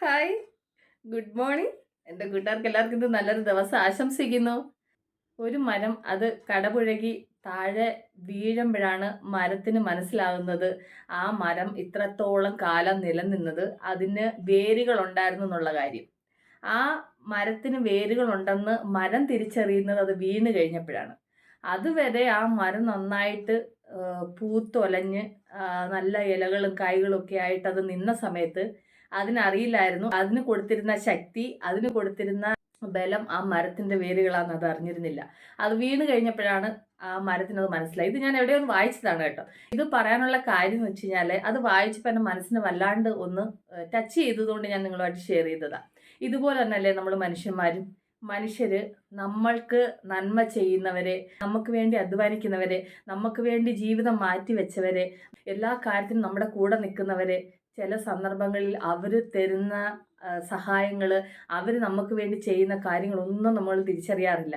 Hi. Good morning. എന്റെ കൂട്ടുകാർക്ക് എല്ലാവർക്കും ഇത് നല്ലൊരു ദിവസം ആശംസിക്കുന്നു. ഒരു മരം അത് കടപുഴകി താഴെ വീഴുമ്പോഴാണ് മരത്തിന് മനസ്സിലാകുന്നത് ആ മരം ഇത്രത്തോളം കാലം നിലനിന്നത് അതിന് വേരുകൾ ഉണ്ടായിരുന്നു എന്നുള്ള കാര്യം. ആ മരത്തിന് വേരുകൾ ഉണ്ടെന്ന് മരം തിരിച്ചറിയുന്നത് അത് വീണ് കഴിഞ്ഞപ്പോഴാണ്. അതുവരെ ആ മരം നന്നായിട്ട് പൂത്തൊലഞ്ഞ് നല്ല ഇലകളും കായ്കളും ഒക്കെ ആയിട്ട് അത് നിന്ന സമയത്ത് അതിനറിയില്ലായിരുന്നു. അതിന് കൊടുത്തിരുന്ന ശക്തി അതിന് കൊടുത്തിരുന്ന ബലം ആ മരത്തിന്റെ വേരുകളാന്ന് അത് അറിഞ്ഞിരുന്നില്ല. അത് വീണ് കഴിഞ്ഞപ്പോഴാണ് ആ മരത്തിന് അത് മനസ്സിലായി. ഇത് ഞാൻ എവിടെയോ വായിച്ചതാണ് കേട്ടോ. ഇത് പറയാനുള്ള കാര്യം എന്ന് വെച്ച് കഴിഞ്ഞാൽ അത് വായിച്ചപ്പോൾ എന്റെ മനസ്സിന് വല്ലാണ്ട് ഒന്ന് ടച്ച് ചെയ്തതുകൊണ്ട് ഞാൻ നിങ്ങളുമായിട്ട് ഷെയർ ചെയ്തതാ. ഇതുപോലെ തന്നെയല്ലേ നമ്മൾ മനുഷ്യന്മാരും? മനുഷ്യര് നമ്മൾക്ക് നന്മ ചെയ്യുന്നവരെ നമുക്ക് വേണ്ടി അധ്വാനിക്കുന്നവരെ നമുക്ക് വേണ്ടി ജീവിതം മാറ്റിവെച്ചവരെ എല്ലാ കാര്യത്തിനും നമ്മുടെ കൂടെ നിൽക്കുന്നവരെ ചില സന്ദർഭങ്ങളിൽ അവർ തരുന്ന സഹായങ്ങൾ അവർ നമുക്ക് വേണ്ടി ചെയ്യുന്ന കാര്യങ്ങളൊന്നും നമ്മൾ തിരിച്ചറിയാറില്ല.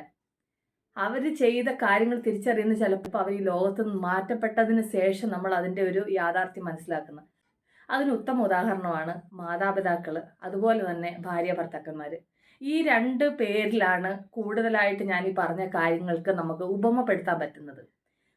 അവർ ചെയ്ത കാര്യങ്ങൾ തിരിച്ചറിയുന്ന ചിലപ്പോൾ അവർ ഈ ലോകത്ത് നിന്ന് മാറ്റപ്പെട്ടതിന് ശേഷം നമ്മൾ അതിന്റെ ഒരു യാഥാർത്ഥ്യം മനസ്സിലാക്കുന്നത് അതിന് ഉത്തമ ഉദാഹരണമാണ് മാതാപിതാക്കൾ അതുപോലെ തന്നെ ഭാര്യ ഭർത്താക്കന്മാർ ഈ രണ്ട് പേരിലാണ് കൂടുതലായിട്ട് ഞാൻ ഈ പറഞ്ഞ കാര്യങ്ങൾക്ക് നമുക്ക് ഉപമപ്പെടുത്താൻ പറ്റുന്നത്.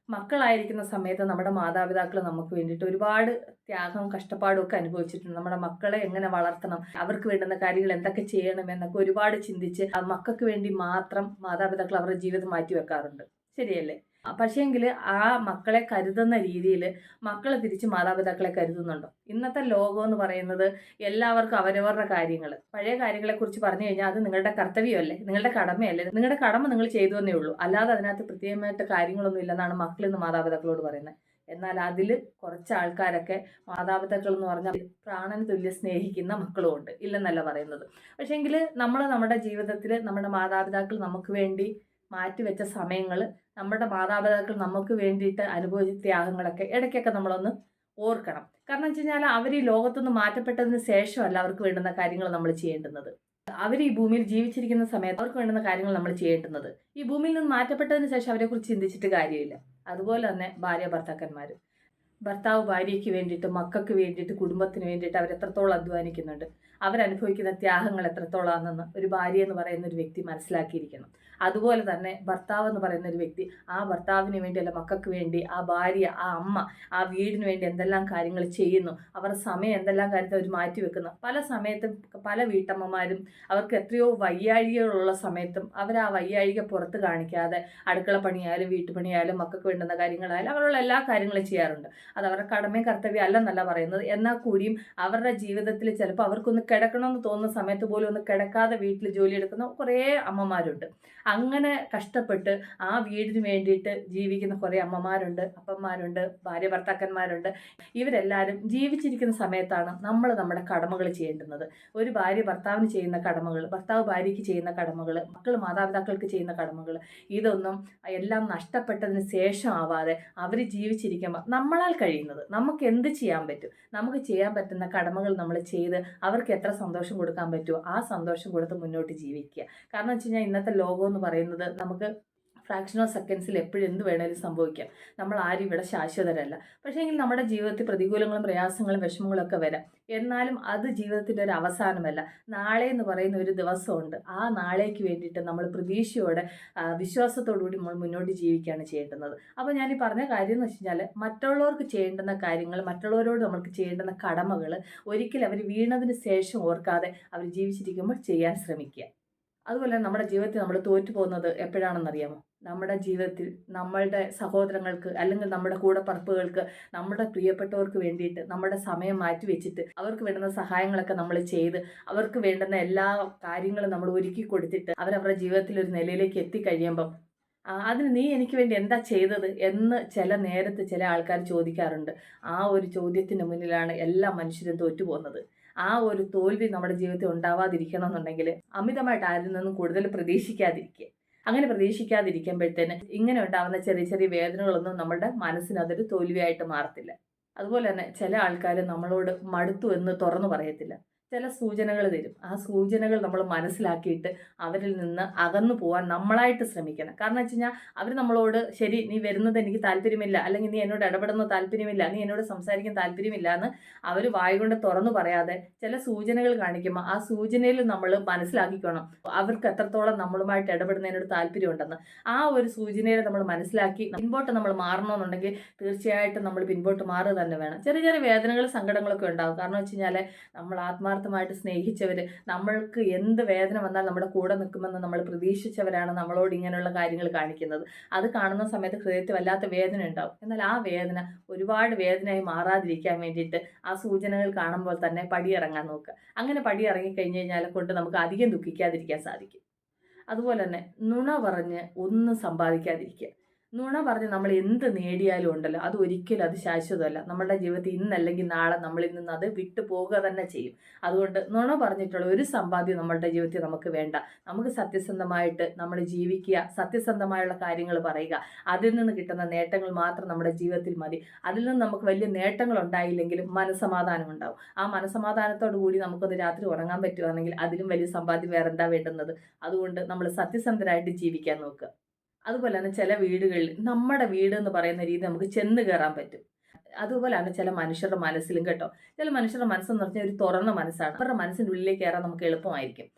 മക്കളായിരിക്കുന്ന സമയത്ത് നമ്മുടെ മാതാപിതാക്കൾ നമുക്ക് വേണ്ടിയിട്ട് ഒരുപാട് ത്യാഗവും കഷ്ടപ്പാടും ഒക്കെ അനുഭവിച്ചിട്ടുണ്ട്. നമ്മുടെ മക്കളെ എങ്ങനെ വളർത്തണം അവർക്ക് വേണ്ടുന്ന കാര്യങ്ങൾ എന്തൊക്കെ ചെയ്യണം എന്നൊക്കെ ഒരുപാട് ചിന്തിച്ച് ആ മക്കൾക്ക് വേണ്ടി മാത്രം മാതാപിതാക്കൾ അവരുടെ ജീവിതം മാറ്റി വെക്കാറുണ്ട് ശരിയല്ലേ? പക്ഷേങ്കിൽ ആ മക്കളെ കരുതുന്ന രീതിയിൽ മക്കളെ തിരിച്ച് മാതാപിതാക്കളെ കരുതുന്നുണ്ടോ? ഇന്നത്തെ ലോകം എന്ന് പറയുന്നത് എല്ലാവർക്കും അവരവരുടെ കാര്യങ്ങൾ പഴയ കാര്യങ്ങളെക്കുറിച്ച് പറഞ്ഞു കഴിഞ്ഞാൽ അത് നിങ്ങളുടെ കർത്തവ്യമല്ലേ? നിങ്ങളുടെ കടമയല്ലേ? നിങ്ങളുടെ കടമ നിങ്ങൾ ചെയ്തു എന്നേ ഉള്ളൂ. അല്ലാതെ അതിനകത്ത് പ്രത്യേകമായിട്ട് കാര്യങ്ങളൊന്നും ഇല്ലെന്നാണ് മക്കൾ ഇന്ന് മാതാപിതാക്കളോട് പറയുന്നത്. എന്നാൽ അതിൽ കുറച്ച് ആൾക്കാരൊക്കെ മാതാപിതാക്കൾ എന്ന് പറഞ്ഞാൽ പ്രാണന് തുല്യ സ്നേഹിക്കുന്ന മക്കളും ഉണ്ട്. ഇല്ലെന്നല്ല പറയുന്നത്. പക്ഷേങ്കിൽ നമ്മൾ നമ്മുടെ ജീവിതത്തിൽ നമ്മുടെ മാതാപിതാക്കൾ നമുക്ക് വേണ്ടി മാറ്റിവെച്ച സമയങ്ങൾ നമ്മുടെ മാതാപിതാക്കൾ നമുക്ക് വേണ്ടിയിട്ട് അനുഭവിച്ച ത്യാഗങ്ങളൊക്കെ ഇടയ്ക്കൊക്കെ നമ്മളൊന്ന് ഓർക്കണം. കാരണം വെച്ച് കഴിഞ്ഞാൽ അവർ ഈ ലോകത്തുനിന്ന് മാറ്റപ്പെട്ടതിന് ശേഷമല്ല അവർക്ക് വേണ്ടുന്ന കാര്യങ്ങൾ നമ്മൾ ചെയ്യേണ്ടുന്നത്. അവർ ഈ ഭൂമിയിൽ ജീവിച്ചിരിക്കുന്ന സമയത്ത് അവർക്ക് വേണ്ടുന്ന കാര്യങ്ങൾ നമ്മൾ ചെയ്യേണ്ടുന്നത്. ഈ ഭൂമിയിൽ നിന്ന് മാറ്റപ്പെട്ടതിന് ശേഷം അവരെക്കുറിച്ച് ചിന്തിച്ചിട്ട് കാര്യമില്ല. അതുപോലെ തന്നെ ഭാര്യ ഭർത്താക്കന്മാർ ഭർത്താവ് ഭാര്യയ്ക്ക് വേണ്ടിയിട്ട് മക്കൾക്ക് വേണ്ടിയിട്ട് കുടുംബത്തിന് വേണ്ടിയിട്ട് അവർ എത്രത്തോളം അധ്വാനിക്കുന്നുണ്ട്. അവരനുഭവിക്കുന്ന ത്യാഗങ്ങൾ എത്രത്തോളമാണെന്ന് ഒരു ഭാര്യ എന്ന് പറയുന്ന ഒരു വ്യക്തി മനസ്സിലാക്കിയിരിക്കണം. അതുപോലെ തന്നെ ഭർത്താവ് എന്ന് പറയുന്ന ഒരു വ്യക്തി ആ ഭർത്താവിന് വേണ്ടി അല്ല മക്കൾക്ക് വേണ്ടി ആ ഭാര്യ ആ അമ്മ ആ വീടിന് വേണ്ടി എന്തെല്ലാം കാര്യങ്ങൾ ചെയ്യുന്നു അവരുടെ സമയം എന്തെല്ലാം കാര്യത്തിൽ അവർ മാറ്റി വെക്കുന്നു. പല സമയത്തും പല വീട്ടമ്മമാരും അവർക്ക് എത്രയോ വയ്യാഴികകളുള്ള സമയത്തും അവർ ആ വയ്യാഴിക പുറത്ത് കാണിക്കാതെ അടുക്കള പണിയായാലും വീട്ടുപണിയായാലും മക്കൾക്ക് വേണ്ടുന്ന കാര്യങ്ങളായാലും അവരുള്ള എല്ലാ കാര്യങ്ങളും ചെയ്യാറുണ്ട്. അത് അവരുടെ കടമയും കർത്തവ്യം അല്ലെന്നല്ല പറയുന്നത്. എന്നാൽ കൂടിയും അവരുടെ ജീവിതത്തിൽ ചിലപ്പോൾ അവർക്കൊന്ന് കിടക്കണമെന്ന് തോന്നുന്ന സമയത്ത് പോലും ഒന്ന് കിടക്കാതെ വീട്ടിൽ ജോലിയെടുക്കുന്ന കുറേ അമ്മമാരുണ്ട്. അങ്ങനെ കഷ്ടപ്പെട്ട് ആ വീടിന് വേണ്ടിയിട്ട് ജീവിക്കുന്ന കുറേ അമ്മമാരുണ്ട് അപ്പന്മാരുണ്ട് ഭാര്യ ഭർത്താക്കന്മാരുണ്ട്. ഇവരെല്ലാവരും ജീവിച്ചിരിക്കുന്ന സമയത്താണ് നമ്മൾ നമ്മുടെ കടമകൾ ചെയ്യേണ്ടുന്നത്. ഒരു ഭാര്യ ഭർത്താവിന് ചെയ്യുന്ന കടമകൾ ഭർത്താവ് ഭാര്യയ്ക്ക് ചെയ്യുന്ന കടമകൾ മക്കൾ മാതാപിതാക്കൾക്ക് ചെയ്യുന്ന കടമകൾ ഇതൊന്നും എല്ലാം നഷ്ടപ്പെട്ടതിന് ശേഷം ആവാതെ അവർ ജീവിച്ചിരിക്കുമ്പോൾ നമ്മളാൽ കഴിയുന്നത്? നമുക്ക് എന്ത് ചെയ്യാൻ പറ്റും? നമുക്ക് ചെയ്യാൻ പറ്റുന്ന കടമകൾ നമ്മൾ ചെയ്ത് അവർക്ക് എത്ര സന്തോഷം കൊടുക്കാൻ പറ്റുമോ ആ സന്തോഷം കൊടുത്ത് മുന്നോട്ട് ജീവിക്കുക. കാരണം വെച്ച് കഴിഞ്ഞാൽ ഇന്നത്തെ ലോകം എന്ന് പറയുന്നത് നമുക്ക് ഫ്രാക്ഷൻ ഓഫ് സെക്കൻഡ്സിൽ എപ്പോഴും എന്ത് വേണേലും സംഭവിക്കാം. നമ്മൾ ആരും ഇവിടെ ശാശ്വതരല്ല. പക്ഷേ എങ്കിൽ നമ്മുടെ ജീവിതത്തിൽ പ്രതികൂലങ്ങളും പ്രയാസങ്ങളും വിഷമങ്ങളും ഒക്കെ വരാം. എന്നാലും അത് ജീവിതത്തിന്റെ ഒരു അവസാനമല്ല. നാളെ എന്ന് പറയുന്ന ഒരു ദിവസമുണ്ട്. ആ നാളേക്ക് വേണ്ടിയിട്ട് നമ്മൾ പ്രതീക്ഷയോടെ വിശ്വാസത്തോടുകൂടി കൂടി നമ്മൾ മുന്നോട്ട് ജീവിക്കുകയാണ് ചെയ്യേണ്ടുന്നത്. അപ്പോൾ ഞാൻ ഈ പറഞ്ഞ കാര്യം എന്ന് വെച്ച് കഴിഞ്ഞാൽ മറ്റുള്ളവർക്ക് ചെയ്യേണ്ടുന്ന കാര്യങ്ങൾ മറ്റുള്ളവരോട് നമുക്ക് ചെയ്യേണ്ടുന്ന കടമകൾ ഒരിക്കലും അവർ വീണതിന് ശേഷം ഓർക്കാതെ അവർ ജീവിച്ചിരിക്കുമ്പോൾ ചെയ്യാൻ ശ്രമിക്കുക. അതുപോലെ നമ്മുടെ ജീവിതത്തിൽ നമ്മൾ തോറ്റു പോകുന്നത് എപ്പോഴാണെന്നറിയാമോ? നമ്മുടെ ജീവിതത്തിൽ നമ്മളുടെ സഹോദരങ്ങൾക്ക് അല്ലെങ്കിൽ നമ്മുടെ കൂടെ കൂടപ്പറപ്പുകൾക്ക് നമ്മുടെ പ്രിയപ്പെട്ടവർക്ക് വേണ്ടിയിട്ട് നമ്മുടെ സമയം മാറ്റി വെച്ചിട്ട് അവർക്ക് വേണ്ടുന്ന സഹായങ്ങളൊക്കെ നമ്മൾ ചെയ്ത് അവർക്ക് വേണ്ടുന്ന എല്ലാ കാര്യങ്ങളും നമ്മൾ ഒരുക്കി കൊടുത്തിട്ട് അവരവരുടെ ജീവിതത്തിൽ ഒരു നിലയിലേക്ക് എത്തിക്കഴിയുമ്പം അതിന് നീ എനിക്ക് വേണ്ടി എന്താ ചെയ്തത് എന്ന് ചില നേരത്ത് ചില ആൾക്കാർ ചോദിക്കാറുണ്ട്. ആ ഒരു ചോദ്യത്തിന് മുന്നിലാണ് എല്ലാ മനുഷ്യരും തോറ്റുപോകുന്നത്. ആ ഒരു തോൽവി നമ്മുടെ ജീവിതത്തിൽ ഉണ്ടാവാതിരിക്കണം എന്നുണ്ടെങ്കിൽ അമിതമായിട്ട് ആരിൽ നിന്നും കൂടുതൽ പ്രതീക്ഷിക്കാതിരിക്കുക. അങ്ങനെ പ്രതീക്ഷിക്കാതിരിക്കുമ്പോഴത്തേന് ഇങ്ങനെ ഉണ്ടാകുന്ന ചെറിയ ചെറിയ വേദനകളൊന്നും നമ്മുടെ മനസ്സിന് അതൊരു തോൽവിയായിട്ട് മാറത്തില്ല. അതുപോലെ തന്നെ ചില ആൾക്കാർ നമ്മളോട് മടുത്തു എന്ന് തുറന്നു പറയത്തില്ല. ചില സൂചനകൾ തരും. ആ സൂചനകൾ നമ്മൾ മനസ്സിലാക്കിയിട്ട് അവരിൽ നിന്ന് അകന്നു പോകാൻ നമ്മളായിട്ട് ശ്രമിക്കണം. കാരണം വെച്ച് കഴിഞ്ഞാൽ അവർ നമ്മളോട് ശരി നീ വരുന്നത് എനിക്ക് താല്പര്യമില്ല അല്ലെങ്കിൽ നീ എന്നോട് ഇടപെടുന്ന താല്പര്യമില്ല നീ എന്നോട് സംസാരിക്കാൻ താല്പര്യമില്ല എന്ന് അവർ വായുകൊണ്ട് തുറന്നു പറയാതെ ചില സൂചനകൾ കാണിക്കുമ്പോൾ ആ സൂചനയിൽ നമ്മൾ മനസ്സിലാക്കിക്കണം. അവർക്ക് എത്രത്തോളം നമ്മളുമായിട്ട് ഇടപെടുന്നതിനോട് താല്പര്യമുണ്ടെന്ന്. ആ ഒരു സൂചനയിൽ നമ്മൾ മനസ്സിലാക്കി പിൻപോട്ട് നമ്മൾ മാറണമെന്നുണ്ടെങ്കിൽ തീർച്ചയായിട്ടും നമ്മൾ പിൻപോട്ട് മാറുക തന്നെ വേണം. ചെറിയ ചെറിയ വേദനകൾ സങ്കടങ്ങളൊക്കെ ഉണ്ടാകും. കാരണം വെച്ച് കഴിഞ്ഞാൽ നമ്മൾ ആത്മാർത്ഥമായിട്ട് സ്നേഹിച്ചവർ നമ്മൾക്ക് എന്ത് വേദന വന്നാൽ നമ്മുടെ കൂടെ നിൽക്കുമെന്ന് നമ്മൾ പ്രതീക്ഷിച്ചവരാണ് നമ്മളോട് ഇങ്ങനെയുള്ള കാര്യങ്ങൾ കാണിക്കുന്നത്. അത് കാണുന്ന സമയത്ത് ഹൃദയത്തിൽ വല്ലാത്ത വേദന ഉണ്ടാവും. എന്നാൽ ആ വേദന ഒരുപാട് വേദനയായി മാറാതിരിക്കാൻ വേണ്ടിയിട്ട് ആ സൂചനകൾ കാണുമ്പോൾ തന്നെ പടിയിറങ്ങാൻ നോക്കുക. അങ്ങനെ പടിയിറങ്ങി കഴിഞ്ഞ് കഴിഞ്ഞാൽ കൊണ്ട് നമുക്ക് അധികം ദുഃഖിക്കാതിരിക്കാൻ സാധിക്കും. അതുപോലെ തന്നെ നുണ പറഞ്ഞ് ഒന്നും സമ്പാദിക്കാതിരിക്കുക. നുണ പറഞ്ഞ് നമ്മൾ എന്ത് നേടിയാലും ഉണ്ടല്ലോ. അത് ഒരിക്കലും അത് ശാശ്വതമല്ല. നമ്മുടെ ജീവിതത്തിൽ ഇന്നല്ലെങ്കിൽ നാളെ നമ്മളിൽ നിന്ന് അത് വിട്ടു പോവുക തന്നെ ചെയ്യും. അതുകൊണ്ട് നുണ പറഞ്ഞിട്ടുള്ള ഒരു സമ്പാദ്യം നമ്മളുടെ ജീവിതത്തിൽ നമുക്ക് വേണ്ട. നമുക്ക് സത്യസന്ധമായിട്ട് നമ്മൾ ജീവിക്കുക സത്യസന്ധമായുള്ള കാര്യങ്ങൾ പറയുക. അതിൽ നിന്ന് കിട്ടുന്ന നേട്ടങ്ങൾ മാത്രം നമ്മുടെ ജീവിതത്തിൽ മതി. അതിൽ നിന്ന് നമുക്ക് വലിയ നേട്ടങ്ങൾ ഉണ്ടായില്ലെങ്കിലും മനസമാധാനം ഉണ്ടാവും. ആ മനസമാധാനത്തോടു കൂടി നമുക്കൊന്ന് രാത്രി ഉറങ്ങാൻ പറ്റുകയാണെങ്കിൽ അതിലും വലിയ സമ്പാദ്യം വേറെന്താ വേണ്ടുന്നത്? അതുകൊണ്ട് നമ്മൾ സത്യസന്ധരായിട്ട് ജീവിക്കാൻ നോക്കുക. അതുപോലെ തന്നെ ചില വീടുകളിൽ നമ്മുടെ വീട് എന്ന് പറയുന്ന രീതി നമുക്ക് ചെന്ന് കയറാൻ പറ്റും. അതുപോലെയാണ് ചില മനുഷ്യരുടെ മനസ്സിലും കേട്ടോ. ചില മനുഷ്യരുടെ മനസ്സെന്ന് പറഞ്ഞാൽ ഒരു തുറന്ന മനസ്സാണ്. അവരുടെ മനസ്സിന്റെ ഉള്ളിലേക്ക് കയറാൻ നമുക്ക് എളുപ്പമായിരിക്കും.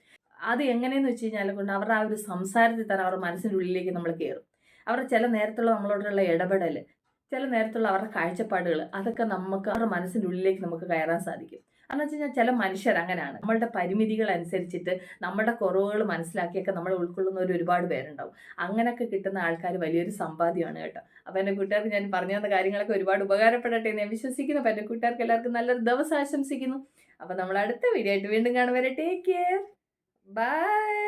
അത് എങ്ങനെയെന്ന് വെച്ച് കഴിഞ്ഞാൽ കൊണ്ട് അവരുടെ ആ ഒരു സംസാരത്തിൽ തന്നെ അവരുടെ മനസ്സിന്റെ ഉള്ളിലേക്ക് നമ്മൾ കയറും. അവരുടെ ചില നേരത്തുള്ള നമ്മളോടുള്ള ഇടപെടൽ ചില നേരത്തുള്ള അവരുടെ കാഴ്ചപ്പാടുകൾ അതൊക്കെ നമുക്ക് അവരുടെ മനസ്സിന്റെ ഉള്ളിലേക്ക് നമുക്ക് കയറാൻ സാധിക്കും. എന്ന് വെച്ച് കഴിഞ്ഞാൽ ചില മനുഷ്യർ അങ്ങനെയാണ്. നമ്മളുടെ പരിമിതികൾ അനുസരിച്ചിട്ട് നമ്മുടെ കുറവുകൾ മനസ്സിലാക്കിയൊക്കെ നമ്മൾ ഉൾക്കൊള്ളുന്ന ഒരു ഒരുപാട് പേരുണ്ടാവും. അങ്ങനെയൊക്കെ കിട്ടുന്ന ആൾക്കാർ വലിയൊരു സമ്പാദ്യമാണ് കേട്ടോ. അപ്പോൾ എന്റെ കൂട്ടുകാർക്ക് ഞാൻ പറഞ്ഞു തന്ന കാര്യങ്ങളൊക്കെ ഒരുപാട് ഉപകാരപ്പെടട്ടെ എന്ന് ഞാൻ വിശ്വസിക്കുന്നു. അപ്പോൾ എന്റെ കൂട്ടുകാർക്ക് എല്ലാവർക്കും നല്ലൊരു ദിവസം ആശംസിക്കുന്നു. അപ്പോൾ നമ്മൾ അടുത്ത വീഡിയോ ആയിട്ട് വീണ്ടും കാണുവരെ ടേക്ക് കെയർ ബൈ